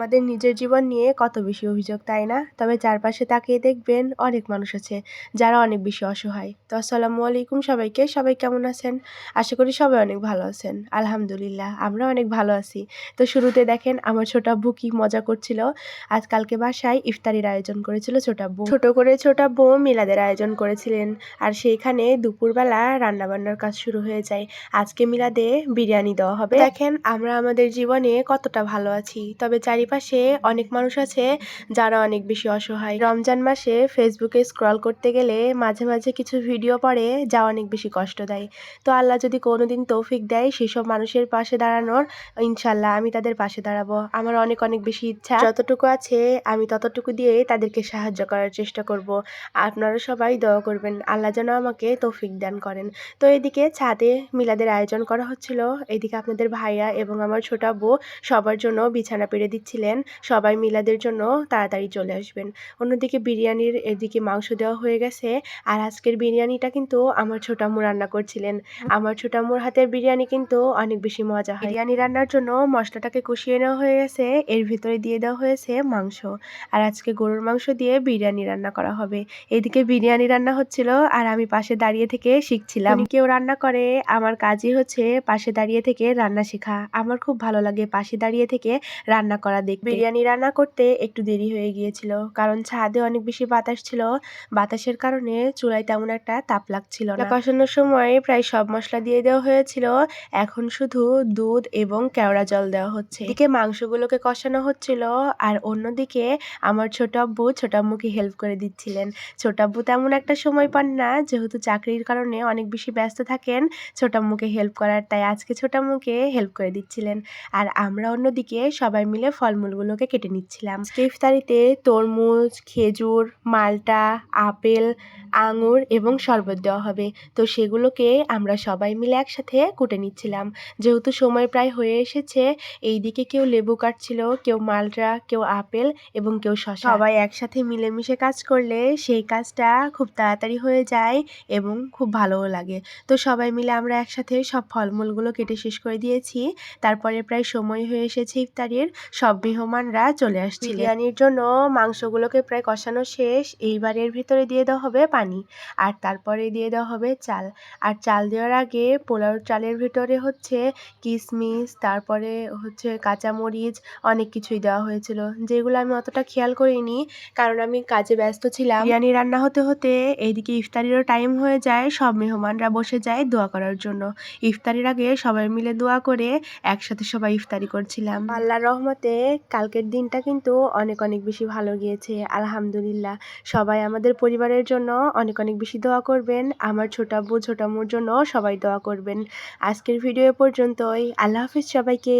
আমাদের নিজের জীবন নিয়ে কত বেশি অভিযোগ, তাই না? তবে চারপাশে তাকিয়ে দেখবেন অনেক মানুষ আছে যারা অনেক বেশি অসহায়। তো আসসালামু আলাইকুম সবাইকে, সবাই কেমন আছেন? আশা করি সবাই অনেক ভালো আছেন। আলহামদুলিল্লাহ, আমরা অনেক ভালো আছি। তো শুরুতে দেখেন আমার ছোট আব্বু কি মজা করছিল। আজকালকে বাসায় ইফতারির আয়োজন করেছিল ছোট আব্বু। ছোট করে ছোট আব্বু মিলাদের আয়োজন করেছিলেন। আর সেইখানে দুপুরবেলা রান্নাবান্নার কাজ শুরু হয়ে যায়। আজকে মিলাদে বিরিয়ানি দেওয়া হবে। দেখেন আমরা আমাদের জীবনে কতটা ভালো আছি। তবে চারিপাশে অনেক মানুষ আছে যারা অনেক বেশি অসহায়। রমজান মাসে ফেসবুকে স্ক্রল করতে গেলে মাঝে মাঝে কিছু ভিডিও পড়ে যা অনেক বেশি কষ্ট দেয়। তো আল্লাহ যদি কোনোদিন তৌফিক দেয় সেসব মানুষের পাশে দাঁড়ানোর ইনশাল্লাহ আমি তাদের পাশে দাঁড়াবো। আমার অনেক অনেক বেশি ইচ্ছা, যতটুকু আছে আমি ততটুকু দিয়ে তাদেরকে সাহায্য করার চেষ্টা করব। আপনারা সবাই দোয়া করবেন, আল্লাহ যেন আমাকে তৌফিক দান করেন। তো এদিকে ছাদে মিলাদের আয়োজন করা হচ্ছিল। এদিকে আপনাদের ভাইয়া এবং আমার ছোট বউ সবার জন্য বিছানা পেরে দিচ্ছিলেন সবাই মিলাদের জন্য তাড়াতাড়ি চলে আসবেন। অন্যদিকে বিরিয়ানির এদিকে মাংস দেওয়া হয়ে গেছে, আর আজকের বিরিয়ানিটা কিন্তু আমার ছোট আম্মু রান্না করছিলেন। আমার ছোট আম্মুর হাতের বিরিয়ানি কিন্তু অনেক বেশি মজা হয়। বিরিয়ানি রান্নার জন্য মশলাটাকে কষিয়ে নেওয়া হয়ে গেছে, এর ভিতরে দিয়ে দেওয়া হয়েছে মাংস। আর আজকে গরুর মাংস দিয়ে বিরিয়ানি রান্না করা হবে। এদিকে বিরিয়ানি রান্না হচ্ছিল, আর আমি পাশে দাঁড়িয়ে থেকে শিখছিলাম। কেউ রান্না করে, আমার কাজই হচ্ছে পাশে দাঁড়িয়ে থেকে রান্না শেখা। আমার খুব ভালো লাগে পাশে দাঁড়িয়ে থেকে রান্না করা দেখ বিরিয়ানি রান্না করতে একটু দেরি হয়ে গিয়েছিল কারণ ছাদে অনেক বেশি বাতাস ছিল। বাতাসের কারণে চুলায় তেমন একটা তাপ লাগছিল না। কষানোর সময় প্রায় সব মশলা দিয়ে দেওয়া হয়েছিল। এখন শুধু দুধ এবং কেওড়া জল দেওয়া হচ্ছে। এদিকে মাংসগুলোকে কষানো হচ্ছিল আর অন্যদিকে আমার ছোট আব্বু ছোট আম্মুকে হেল্প করে দিচ্ছিলেন। ছোট আব্বু তেমন একটা সময় পান না যেহেতু চাকরির কারণে অনেক বেশি ব্যস্ত থাকেন। ছোট আম্মুকে হেল্প করার তাই আজকে ছোট আম্মুকে হেল্প করে দিচ্ছিলেন। আর আমরা অন্যদিকে সবাই মিলে ফলমূলগুলোকে কেটে নিচ্ছিলাম। ইফতারিতে তরমুজ, খেজুর, মালটা, আপেল, আঙুর এবং শরবত দেওয়া হবে। তো সেগুলোকে আমরা সবাই মিলে একসাথে কুটে নিচ্ছিলাম। যেহেতু সময় প্রায় হয়ে এসেছে, এইদিকে কেউ লেবু কাটছিল, কেউ মালটা, কেউ আপেল এবং কেউ শসা। সবাই একসাথে মিলেমিশে কাজ করলে সেই কাজটা খুব তাড়াতাড়ি হয়ে যায় এবং খুব ভালোও লাগে। তো সবাই মিলে আমরা একসাথে সব ফলমূলগুলো কেটে শেষ করে দিয়েছি। তারপরে প্রায় সময় হয়ে এসেছে ইফতারির। সব মেহমানরা চলে আসছে। বিরিয়ানির জন্য মাংসগুলোকে প্রায় কষানো শেষ। এইবার এর ভিতরে দিয়ে দেওয়া হবে পানি। আর তারপরে দিয়ে দেওয়া হবে চাল। আর চাল দেওয়ার আগে পোলাও চালের ভিতরে হচ্ছে কিশমিশ তারপরে হচ্ছে কাঁচামরিচ অনেক কিছুই দেওয়া হয়েছিল। যেগুলো আমি অতটা খেয়াল করিনি কারণ আমি কাজে ব্যস্ত ছিলাম। বিরিয়ানি রান্না হতে হতে এইদিকে ইফতারিরও টাইম হয়ে যায়। সব মেহমানরা বসে যায় দোয়া করার জন্য। ইফতারির আগে সবাই মিলে দোয়া করে একসাথে সবাই ইফতারি করছিলাম। আল্লাহর রহমতে কালকের দিনটা কিন্তু অনেক অনেক বেশি ভালো গিয়েছে। আলহামদুলিল্লাহ। সবাই আমাদের পরিবারের জন্য অনেক অনেক বেশি দোয়া করবেন। আমার ছোট ছোট আম্মুর জন্য সবাই দোয়া করবেন। আজকের ভিডিও পর্যন্তই। আল্লাহ হাফিজ সবাইকে।